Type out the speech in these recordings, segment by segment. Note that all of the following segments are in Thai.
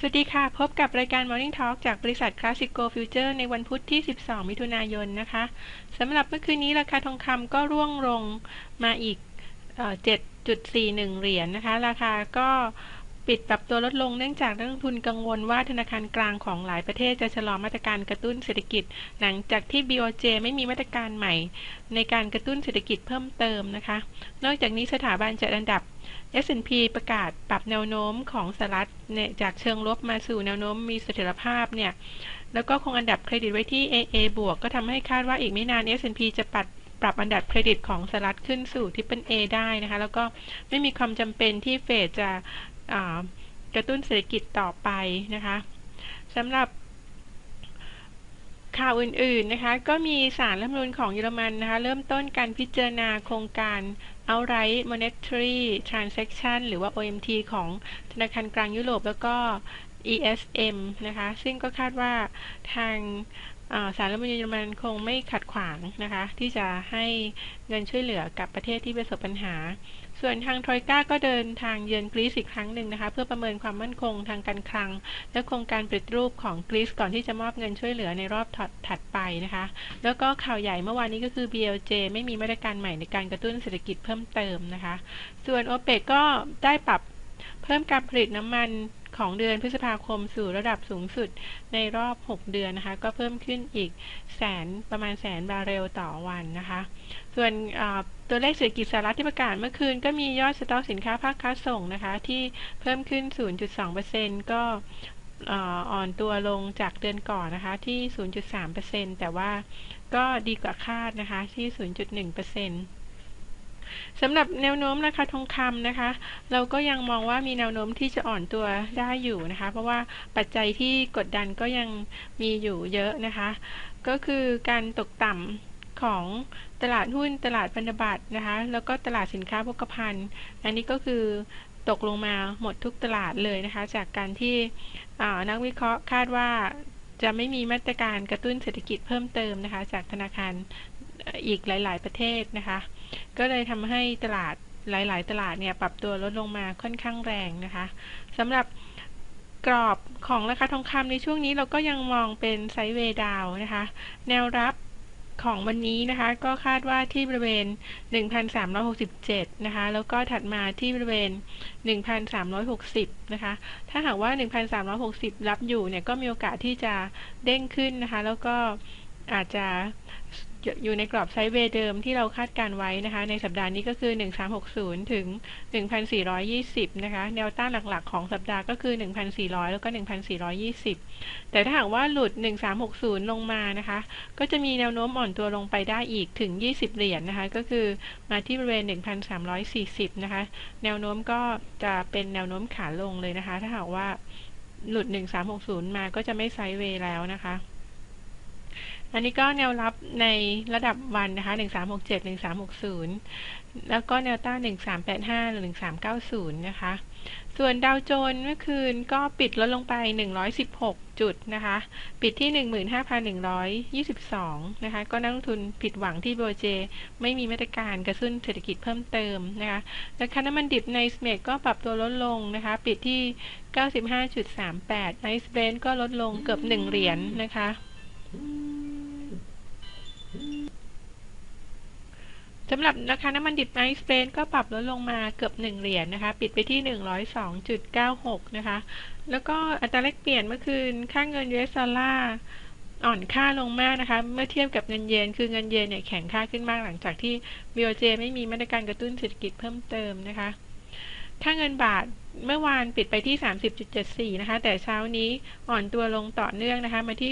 สวัสดีค่ะ พบกับรายการ Morning Talk จากบริษัท Classico Future ในวันพุธที่ 12 มิถุนายนนะคะสำหรับเมื่อคืนนี้ราคาทองคำก็ร่วงลงมาอีก 7.41 เหรียญนนะคะ ราคาก็ปิดปรับตัวลดลงเนื่องจากนักลงทุนกังวลว่าธนาคารกลางของหลายประเทศจะชะลอมาตรการกระตุ้นเศรษฐกิจ หลังจากที่ BOJ ไม่มีมาตรการใหม่ ในการกระตุ้นเศรษฐกิจเพิ่มเติมนะคะ นอกจากนี้สถาบันจัดอันดับ S&P ประกาศปรับแนวโน้มของสหรัฐเนี่ยจากเชิงลบมาสู่แนวโน้มมีเสถียรภาพเนี่ย แล้วก็คงอันดับเครดิตไว้ที่ AA บวกก็ทำให้คาดว่าอีกไม่นาน S&P จะปัดปรับอันดับเครดิตของสหรัฐขึ้นสู่ที่เป็น A ได้นะคะ แล้วก็ไม่มีความจำเป็นที่เฟดจะกระตุ้นเศรษฐกิจต่อไปนะคะสำหรับข่าวอื่นๆนะคะ ก็มีสารรัฐมนูลของเยอรมันนะคะ เริ่มต้นการพิจารณาโครงการ outright monetary transaction หรือว่า OMT ของธนาคารกลางยุโรปแล้วก็ ESM นะคะ ซึ่งก็คาดว่าทางสารรัฐมนูลเยอรมันคงไม่ขัดขวางนะคะ ที่จะให้เงินช่วยเหลือกับประเทศที่ประสบปัญหา ส่วนทางทรอยก้าก็เดินทางเยือนกรีซอีกครั้งหนึ่งนะคะ เพื่อประเมินความมั่นคงทางการคลัง และโครงการปฏิรูปของกรีซก่อนที่จะมอบเงินช่วยเหลือในรอบถัดไปนะคะ แล้วก็ข่าวใหญ่เมื่อวานนี้ก็คือ BLJ ไม่มีมาตรการใหม่ในการกระตุ้นเศรษฐกิจเพิ่มเติมนะคะ ส่วนโอเปกก็ได้ปรับ เพิ่มการผลิตน้ำมันของเดือนพฤษภาคมสู่ระดับสูงสุดในรอบ 6 เดือนนะคะ ก็เพิ่มขึ้นอีกแสนประมาณแสนบาร์เรลต่อวันนะคะ ส่วนตัวเลขเศรษฐกิจสหรัฐที่ประกาศเมื่อคืน ก็มียอดสต็อกสินค้าภาคค้าส่งนะคะ ที่เพิ่มขึ้น 0.2%ก็อ่อนตัวลงจากเดือนก่อนนะคะที่ 0.3%แต่ว่าก็ดีกว่าคาดนะคะที่ 0.1% สำหรับแนวโน้มราคาทองคำนะคะ เราก็ยังมองว่ามีแนวโน้มที่จะอ่อนตัวได้อยู่นะคะ เพราะว่าปัจจัยที่กดดันก็ยังมีอยู่เยอะนะคะ ก็คือการตกต่ำของตลาดหุ้นตลาดพันธบัตรนะคะ แล้วก็ตลาดสินค้าโภคภัณฑ์ อันนี้ก็คือตกลงมาหมดทุกตลาดเลยนะคะ จากการที่นักวิเคราะห์คาดว่าจะไม่มีมาตรการกระตุ้นเศรษฐกิจเพิ่มเติมนะคะ จากธนาคาร อีกหลาย ๆ ประเทศนะคะ ก็เลยทำให้ตลาดหลาย ๆ ตลาดเนี่ยปรับตัวลดลงมาค่อนข้างแรงนะคะสำหรับกรอบของราคาทองคำในช่วงนี้เราก็ยังมองเป็นไซด์เวดาวนะคะ แนวรับของวันนี้นะคะ ก็คาดว่าที่บริเวณ 1,367 นะคะ แล้วก็ถัดมาที่บริเวณ 1,360 นะคะ ถ้าหากว่า 1,360 รับอยู่เนี่ยก็มีโอกาสที่จะเด้งขึ้นนะคะ แล้วก็อาจจะ อยู่ในกรอบไซด์เวย์เดิมที่เราคาดการไว้นะคะ ในสัปดาห์นี้ก็คือ 1360 ถึง 1420 นะคะ แนวต้านหลักๆ ของสัปดาห์ก็คือ 1400 แล้วก็ 1420 แต่ถ้าหากว่าหลุด 1360 ลงมานะคะ ก็จะมีแนวโน้มอ่อนตัวลงไปได้อีกถึง 20 เหรียญนนะคะ ก็คือมาที่บริเวณ 1340 นะคะ แนวโน้มก็จะเป็นแนวโน้มขาลงเลยนะคะ ถ้าหากว่าหลุด 1360 มาก็จะไม่ไซด์เวย์แล้วนะคะ อันนี้ก็แนวรับในระดับวันนะคะ 1367 1360 แล้วก็แนวต้าน1385 หรือ 1390 นะคะ ส่วนดาวโจนส์เมื่อคืนก็ปิดลดลงไป 116 จุดนะคะ ปิดที่ 15,122 นะคะ ก็นักลงทุนผิดหวังที่โบเจ ไม่มีมาตรการกระตุ้นเศรษฐกิจเพิ่มเติมนะคะ ราคาน้ำมันดิบในสเมกก็ปรับตัวลดลงนะคะ ปิดที่ 95.38ไอซ์เบรนก็ลดลงเกือบ 1 เหรียญนนะคะ สำหรับราคาน้ำมันดิบไอซ์เบรนก็ปรับลดลงมาเกือบ 1 เหรียญนนะคะ ปิดไปที่ 102.96 นะคะ แล้วก็อัตราแลกเปลี่ยนเมื่อคืน ค่างเงิน US ดอลลาร์อ่อนค่าลงมากนะคะ เมื่อเทียบกับเงินเยน คือเงินเยนเนี่ยแข็งค่าขึ้นมากหลังจากที่ BOJ ไม่มีมาตรการกระตุ้นเศรษฐกิจเพิ่มเติมนะคะค่าเงินบาท เมื่อวานปิดไปที่ 30.74 นะคะ แต่เช้านี้อ่อนตัวลงต่อเนื่องนะคะ มาที่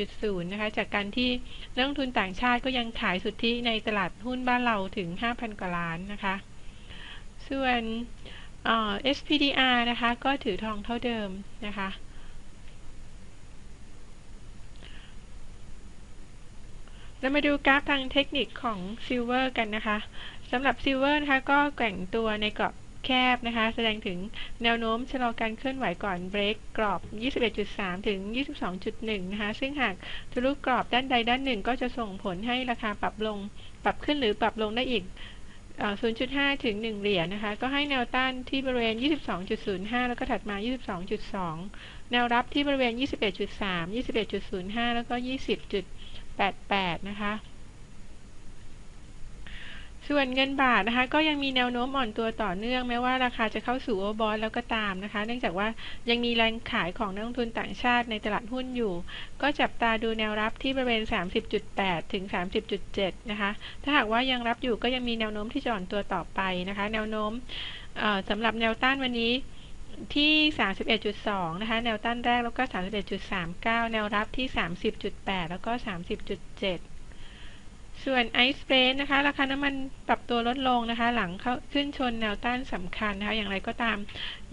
31.0 นะคะ จากการที่นักลงทุนต่างชาติก็ยังขายสุทธิในตลาดหุ้นบ้านเราถึง 5,000 กว่าล้านนะคะ ส่วน SPDR นะคะ ก็ถือทองเท่าเดิมนะคะ เรามาดูกราฟทางเทคนิคของซิลเวอร์กันนะคะสำหรับซิลเวอร์นะคะก็แกว่งตัวในกรอบ แคบนะคะ แสดงถึงแนวโน้มชะลอการเคลื่อนไหวก่อนเบรกกรอบ 21.3 ถึง 22.1 นะคะ ซึ่งหากทะลุกรอบด้านใดด้านหนึ่ง ก็จะส่งผลให้ราคาปรับลง ปรับขึ้นหรือปรับลงได้อีก 0.5 ถึง 1 เหรียญนะคะ ก็ให้แนวต้านที่บริเวณ 22.05 แล้วก็ถัดมา 22.2 แนวรับที่บริเวณ 21.3 21.05 แล้วก็ 20.88 นะคะ ส่วนเงินบาทนะคะก็ยังมีแนวโน้มอ่อนตัวต่อเนื่องแม้ว่าราคาจะเข้าสู่โอเวอร์บอทแล้วก็ตามนะคะ เนื่องจากว่ายังมีแรงขายของนักลงทุนต่างชาติในตลาดหุ้นอยู่ ก็จับตาดูแนวรับที่บริเวณ 30.8 ถึง 30.7 นะคะ ถ้าหากว่ายังรับอยู่ก็ยังมีแนวโน้มที่จะอ่อนตัวต่อไปนะคะ แนวโน้มสำหรับแนวต้านวันนี้ที่ 31.2 นะคะ แนวต้านแรกแล้วก็ 31.39 แนวรับที่ 30.8 แล้วก็ 30.7 ส่วนไอซ์เบรนนะคะ ราคาน้ำมันปรับตัวลดลงนะคะ หลังเข้าขึ้นชนแนวต้านสำคัญนะคะ อย่างไรก็ตาม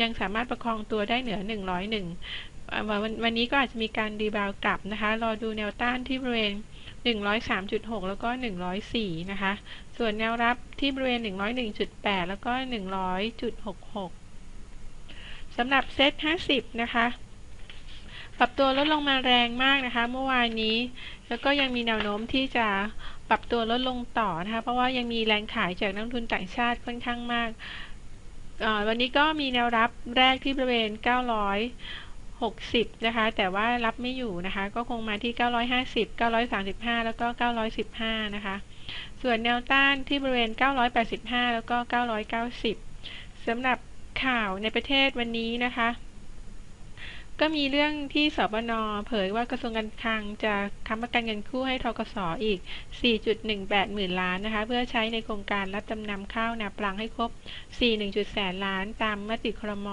ยังสามารถประคองตัวได้เหนือ 101วันวันนี้ก็อาจจะมีการรีบาวกลับนะคะ รอดูแนวต้านที่บริเวณ 103.6 แล้วก็ 104 นะคะ ส่วนแนวรับที่บริเวณ 101.8 แล้วก็ 100.66สำหรับเซ็ต50 นะคะปรับตัวลดลงมาแรงมากนะคะ เมื่อวานนี้ แล้วก็ยังมีแนวโน้มที่จะ ปรับตัวลดลงต่อนะคะเพราะว่ายังมีแรงขายจากนักทุนต่างชาติค่อนข้างมาก วันนี้ก็มีแนวรับแรกที่บริเวณ 960 นะคะ แต่ว่ารับไม่อยู่นะคะ ก็คงมาที่ 950 935 แล้วก็ 915 นะคะ ส่วนแนวต้านที่บริเวณ 985 แล้วก็ 990 สำหรับข่าวในประเทศวันนี้นะคะ ก็มีเรื่องที่สบนเผยว่ากระทรวงการคลังจะค้ำประกันเงินกู้ให้ทกสออีก 4.18 หมื่นล้านนะคะ เพื่อใช้ในโครงการรับจำนำข้าวนาปลังให้ครบ 4.1แสนล้านตามมติครม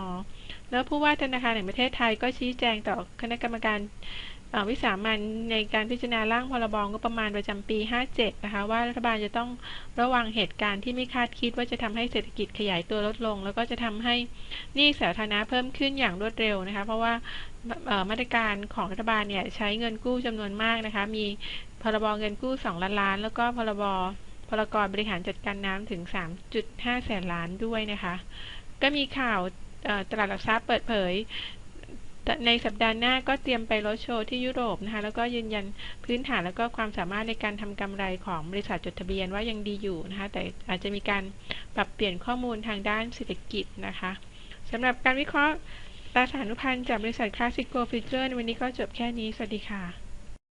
แล้วผู้ว่าธนาคารแห่งประเทศไทยก็ชี้แจงต่อคณะกรรมการ วิสามันในการพิจารณาร่างพรบงบประมาณประจำปี 57 นะคะ ว่ารัฐบาลจะต้องระวังเหตุการณ์ที่ไม่คาดคิดว่าจะทำให้เศรษฐกิจขยายตัวลดลง แล้วก็จะทำให้หนี้สาธารณะเพิ่มขึ้นอย่างรวดเร็วนะคะ เพราะว่ามาตรการของรัฐบาลเนี่ยใช้เงินกู้จำนวนมากนะคะ มีพรบเงินกู้ 2 ล้านล้าน แล้วก็พรบพรกรบริหารจัดการน้ำถึง 3.5 แสนล้านด้วยนะคะ ก็มีข่าวตลาดหลักทรัพย์เปิดเผย ในสัปดาห์หน้าก็เตรียมไปรถโชว์ที่ยุโรปนะคะ แล้วก็ยืนยันพื้นฐานแล้วก็ความสามารถในการทำกำไรของบริษัทจดทะเบียนว่ายังดีอยู่นะคะ แต่อาจจะมีการปรับเปลี่ยนข้อมูลทางด้านเศรษฐกิจนะคะสำหรับการวิเคราะห์ตราสารนุพันธ์จากบริษัทคลาสสิกโกฟิวเจอร์ในวันนี้ก็จบแค่นี้ สวัสดีค่ะ